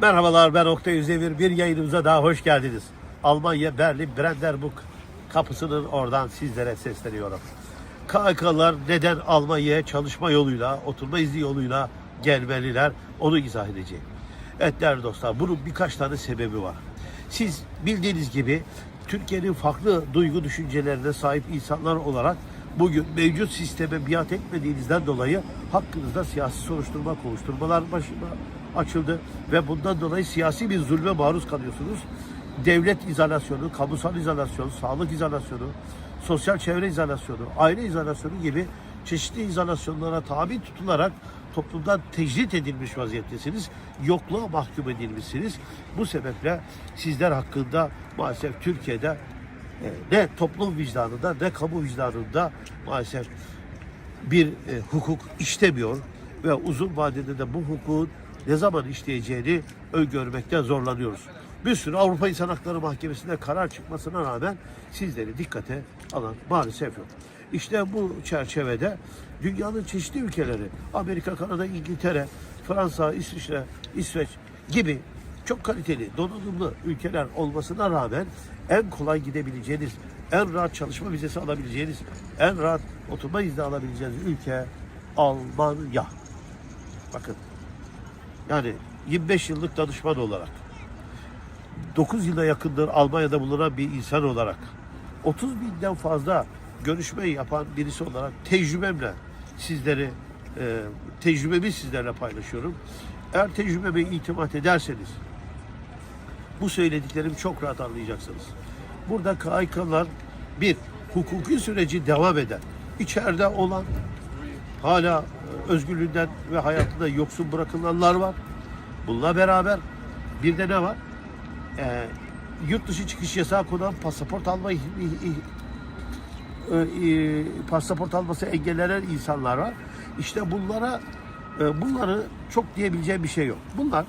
Merhabalar ben Oktay Üzdemir. Bir yayınımıza daha hoş geldiniz. Almanya Berlin Brandenburg kapısının oradan sizlere sesleniyorum. KHK'lar neden Almanya'ya çalışma yoluyla, oturma izni yoluyla gelmeliler onu izah edeceğim. Evet değerli dostlar bunun birkaç tane sebebi var. Siz bildiğiniz gibi Türkiye'nin farklı duygu düşüncelerine sahip insanlar olarak bugün mevcut sisteme biat etmediğinizden dolayı hakkınızda siyasi soruşturma, kovuşturmalar başına açıldı ve bundan dolayı siyasi bir zulme maruz kalıyorsunuz. Devlet izolasyonu, kamusal izolasyon, sağlık izolasyonu, sosyal çevre izolasyonu, aile izolasyonu gibi çeşitli izolasyonlara tabi tutularak toplumdan tecrit edilmiş vaziyettesiniz. Yokluğa mahkum edilmişsiniz. Bu sebeple sizler hakkında maalesef Türkiye'de e, ne toplum vicdanında ne kamu vicdanında maalesef bir e, hukuk işlemiyor ve uzun vadede de bu hukukun ne zaman işleyeceğini öngörmekte zorlanıyoruz. Bir sürü Avrupa İnsan Hakları Mahkemesi'nde karar çıkmasına rağmen sizleri dikkate alan maalesef yok. İşte bu çerçevede dünyanın çeşitli ülkeleri, Amerika, Kanada, İngiltere, Fransa, İsviçre, İsveç gibi çok kaliteli, donanımlı ülkeler olmasına rağmen en kolay gidebileceğiniz, en rahat çalışma vizesi alabileceğiniz, en rahat oturma izni alabileceğiniz ülke Almanya. Bakın yani 25 yıllık danışman olarak 9 yıla yakındır Almanya'da bulunan bir insan olarak 30 binden fazla görüşme yapan birisi olarak tecrübemle sizleri e, tecrübemi sizlerle paylaşıyorum. Eğer tecrübeme itimat ederseniz bu söylediklerimi çok rahat anlayacaksınız. Burada KHK'lar bir hukuki süreci devam eden, içeride olan hala özgürlüğünden ve hayatında yoksun bırakılanlar var. Bununla beraber bir de ne var? Ee, yurt dışı çıkış yasağı konan pasaport alma ih- e, e, pasaport alması engellenen insanlar var. İşte bunlara e, bunları çok diyebileceğim bir şey yok. Bunlar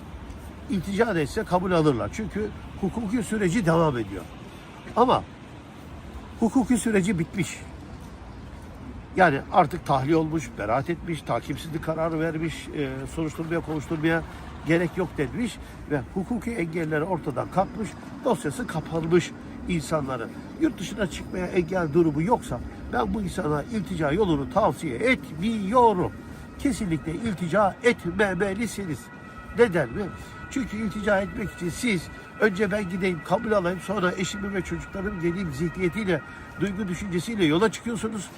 iltica etse kabul alırlar. Çünkü hukuki süreci devam ediyor. Ama hukuki süreci bitmiş. Yani artık tahliye olmuş, beraat etmiş, takipsizlik kararı vermiş, e, soruşturmaya kovuşturmaya gerek yok denmiş ve hukuki engelleri ortadan kalkmış, dosyası kapanmış insanların. Yurt dışına çıkmaya engel durumu yoksa ben bu insana iltica yolunu tavsiye etmiyorum. Kesinlikle iltica etmemelisiniz. Neden mi? Çünkü iltica etmek için siz önce ben gideyim kabul alayım sonra eşimin ve çocuklarım geleyim zihniyetiyle, duygu düşüncesiyle yola çıkıyorsunuz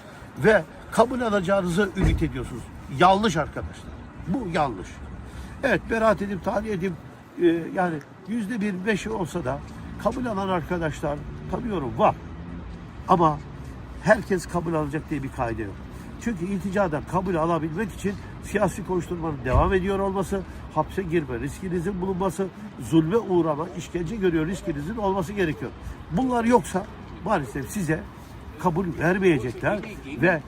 ve kabul alacağınızı ümit ediyorsunuz. Yanlış arkadaşlar. Bu yanlış. Evet beraat edip tahliye edip e, yani yüzde bir beşi olsa da kabul alan arkadaşlar tanıyorum var. Ama herkes kabul alacak diye bir kaide yok. Çünkü ilticadan kabul alabilmek için siyasi koşturmanın devam ediyor olması, hapse girme riskinizin bulunması, zulme uğrama, işkence görüyor riskinizin olması gerekiyor. Bunlar yoksa maalesef size kabul vermeyecekler ve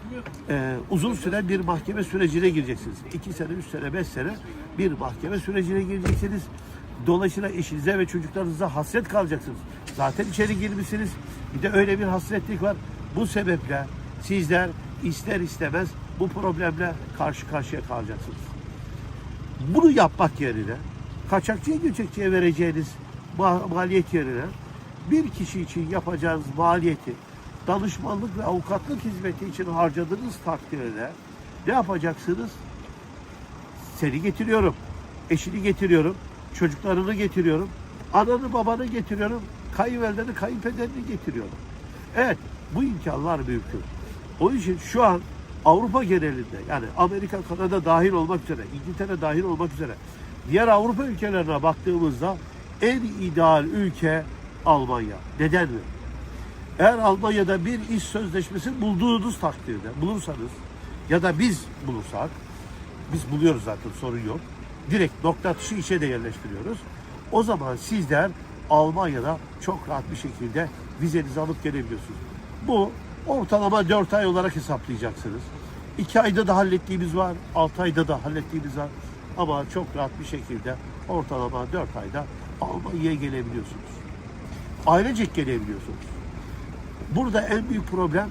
e, uzun süren bir mahkeme sürecine gireceksiniz. İki sene, üç sene, beş sene bir mahkeme sürecine gireceksiniz. Dolayısıyla eşinize ve çocuklarınıza hasret kalacaksınız. Zaten içeri girmişsiniz. Bir de öyle bir hasretlik var. Bu sebeple sizler ister istemez bu problemle karşı karşıya kalacaksınız. Bunu yapmak yerine kaçakçıya göçekçiye vereceğiniz ma- maliyet yerine bir kişi için yapacağınız maliyeti danışmanlık ve avukatlık hizmeti için harcadığınız takdirde ne yapacaksınız? Seni getiriyorum, eşini getiriyorum, çocuklarını getiriyorum, ananı babanı getiriyorum, kayınvalideni, kayınpederini getiriyorum. Evet, bu imkanlar mümkün. Onun için şu an Avrupa genelinde yani Amerika, Kanada dahil olmak üzere, İngiltere dahil olmak üzere diğer Avrupa ülkelerine baktığımızda en ideal ülke Almanya. Neden mi? Eğer Almanya'da bir iş sözleşmesi bulduğunuz takdirde bulursanız ya da biz bulursak biz buluyoruz zaten sorun yok. Direkt nokta atışı işe de yerleştiriyoruz. O zaman sizler Almanya'da çok rahat bir şekilde vizenizi alıp gelebiliyorsunuz. Bu ortalama 4 ay olarak hesaplayacaksınız. 2 ayda da hallettiğimiz var, 6 ayda da hallettiğimiz var. Ama çok rahat bir şekilde ortalama 4 ayda Almanya'ya gelebiliyorsunuz. Ailecek gelebiliyorsunuz. Burada en büyük problem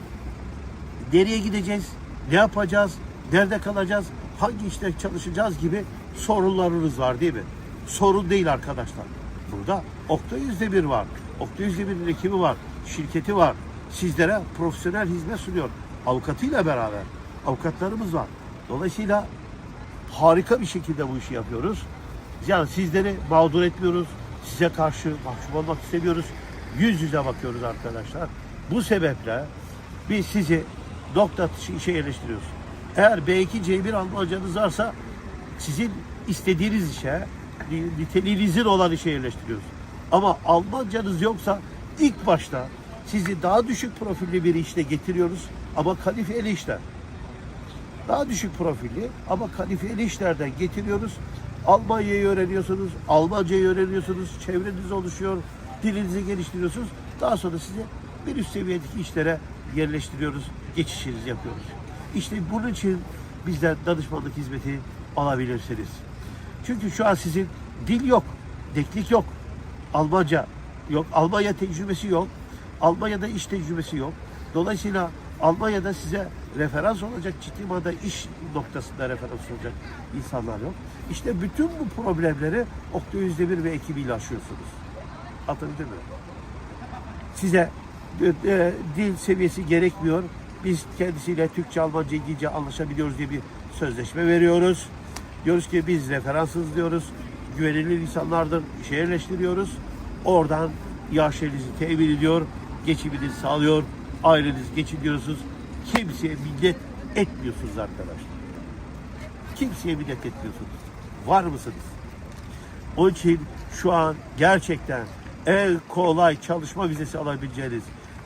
nereye gideceğiz, ne yapacağız, nerede kalacağız, hangi işte çalışacağız gibi sorunlarınız var değil mi? sorun değil arkadaşlar. Burada Oktay Yüzdemir var. Oktay Yüzdemir'in ekibi var. Şirketi var. Sizlere profesyonel hizmet sunuyor. Avukatıyla beraber. Avukatlarımız var. Dolayısıyla harika bir şekilde bu işi yapıyoruz. Yani sizleri mağdur etmiyoruz. Size karşı mahcup olmak istemiyoruz. Yüz yüze bakıyoruz arkadaşlar. Bu sebeple biz sizi nokta işe yerleştiriyoruz. Eğer B2 C1 Almancanız varsa sizin istediğiniz işe, ni- niteliğinizin olan işe yerleştiriyoruz. Ama Almancanız yoksa ilk başta sizi daha düşük profilli bir işte getiriyoruz ama kalifiyeli işler daha düşük profilli ama kalifiyeli işlerden getiriyoruz. Almanya'yı öğreniyorsunuz, Almancayı öğreniyorsunuz, çevreniz oluşuyor, dilinizi geliştiriyorsunuz. Daha sonra size bir üst seviyedeki işlere yerleştiriyoruz, geçişinizi yapıyoruz. İşte bunun için bizden danışmanlık hizmeti alabilirsiniz. Çünkü şu an sizin dil yok, deklik yok, Almanca yok, Almanya tecrübesi yok, Almanya'da iş tecrübesi yok. Dolayısıyla Almanya'da size referans olacak, ciddi manada iş noktasında referans olacak insanlar yok. İşte bütün bu problemleri Oktay Özdemir ve ekibiyle aşıyorsunuz. Anlatabildim mi? Size e, e, dil seviyesi gerekmiyor. Biz kendisiyle Türkçe, Almanca, İngilizce anlaşabiliyoruz diye bir sözleşme veriyoruz. Diyoruz ki biz referansız diyoruz. Güvenilir insanlardır. işe yerleştiriyoruz. Oradan yaşlarınızı temin ediyor. Geçiminizi sağlıyor. Aileniz geçiniyorsunuz. Kimseye minnet etmiyorsunuz arkadaşlar. Kimseye minnet etmiyorsunuz. Var mısınız? Onun için şu an gerçekten en kolay çalışma vizesi alabileceğiniz,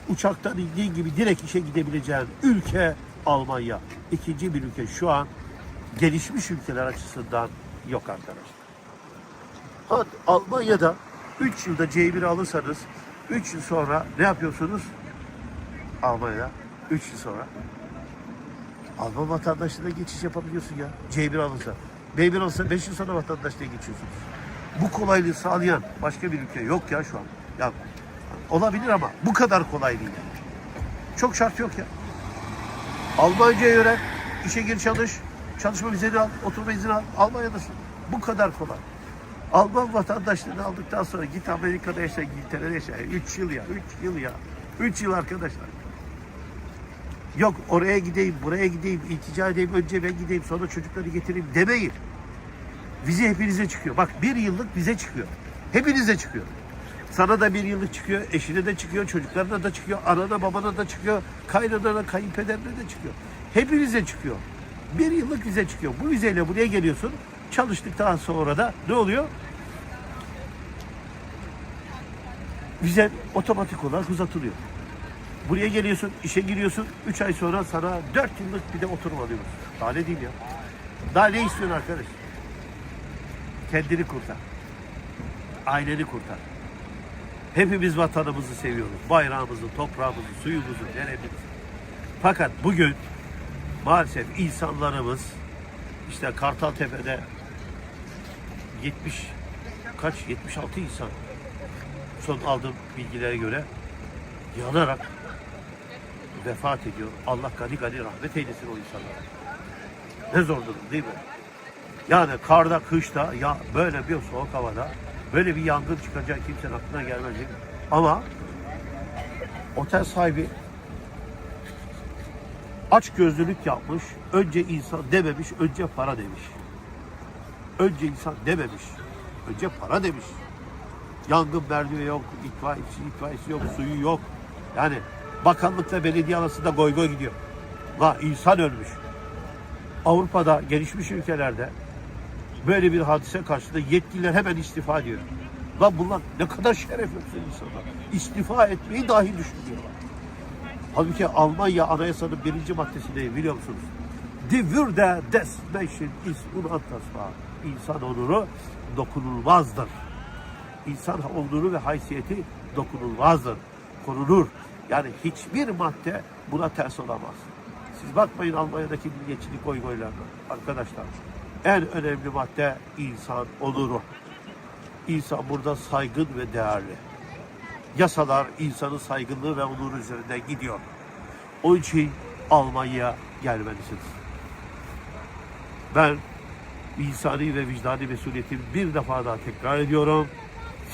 uçaktan indiğin gibi direkt işe gidebileceğin ülke Almanya. İkinci bir ülke şu an gelişmiş ülkeler açısından yok arkadaşlar. Ha, Almanya'da 3 yılda C1 alırsanız 3 yıl sonra ne yapıyorsunuz? Almanya'da 3 yıl sonra Alman vatandaşlığına geçiş yapabiliyorsun ya. C1 alırsa. B1 alırsa 5 yıl sonra vatandaşlığa geçiyorsunuz. Bu kolaylığı sağlayan başka bir ülke yok ya şu an. Ya olabilir ama bu kadar kolay değil. Çok şart yok ya. Almancayı öğren, işe gir çalış, çalışma vizeni al, oturma izni al, Almanya'dasın. Bu kadar kolay. Alman vatandaşlığını aldıktan sonra git Amerika'da yaşa, İngiltere'de yaşa. 3 yıl ya, 3 yıl ya. 3 yıl arkadaşlar. Yok oraya gideyim, buraya gideyim, iltica edeyim, önce ben gideyim, sonra çocukları getireyim demeyin. Vize hepinize çıkıyor. Bak bir yıllık vize çıkıyor. Hepinize çıkıyor. Sana da bir yıllık çıkıyor, eşine de çıkıyor, çocuklarına da çıkıyor, anana babana da çıkıyor, kaynanana, kayınpederine de çıkıyor. Hepinize çıkıyor. Bir yıllık vize çıkıyor. Bu vizeyle buraya geliyorsun. Çalıştıktan sonra da ne oluyor? Vize otomatik olarak uzatılıyor. Buraya geliyorsun, işe giriyorsun. Üç ay sonra sana dört yıllık bir de oturum alıyoruz. Daha ne değil ya. Daha ne istiyorsun arkadaş? Kendini kurtar. Aileni kurtar. Hepimiz vatanımızı seviyoruz. Bayrağımızı, toprağımızı, suyumuzu, neremizi. Fakat bugün maalesef insanlarımız işte Kartaltepe'de 70 kaç 76 insan son aldığım bilgilere göre yanarak vefat ediyor. Allah gani gani rahmet eylesin o insanlara. Ne zor durum değil mi? Yani karda, kışta, ya böyle bir soğuk havada böyle bir yangın çıkacak kimsenin aklına gelmez? Ama otel sahibi aç gözlülük yapmış. Önce insan dememiş, önce para demiş. Önce insan dememiş. Önce para demiş. Yangın merdiveni yok, itfaiyesi, itfaiyesi yok, suyu yok. Yani bakanlıkla belediye arasında goy goy gidiyor. La insan ölmüş. Avrupa'da, gelişmiş ülkelerde böyle bir hadise karşısında yetkililer hemen istifa ediyor. Lan bunlar ne kadar şeref yoksun insanlar. İstifa etmeyi dahi düşünmüyorlar. Halbuki Almanya Anayasa'nın birinci maddesinde biliyor musunuz? Die Würde des Menschen ist unantastbar. İnsan onuru dokunulmazdır. İnsan onuru ve haysiyeti dokunulmazdır. Korunur. Yani hiçbir madde buna ters olamaz. Siz bakmayın Almanya'daki milliyetçilik oy goylarına. Arkadaşlar en önemli madde insan onuru. İnsan burada saygın ve değerli. Yasalar insanın saygınlığı ve onuru üzerinden gidiyor. Onun için Almanya'ya gelmelisiniz. Ben insani ve vicdani mesuliyetimi bir defa daha tekrar ediyorum.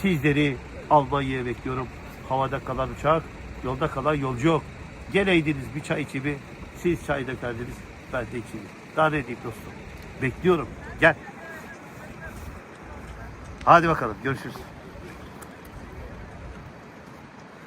Sizleri Almanya'ya bekliyorum. Havada kalan uçak, yolda kalan yolcu yok. Geleydiniz bir çay içimi, siz çay dökerdiniz, ben de içimi. Daha ne diyeyim dostum? Bekliyorum. Gel. Hadi bakalım görüşürüz.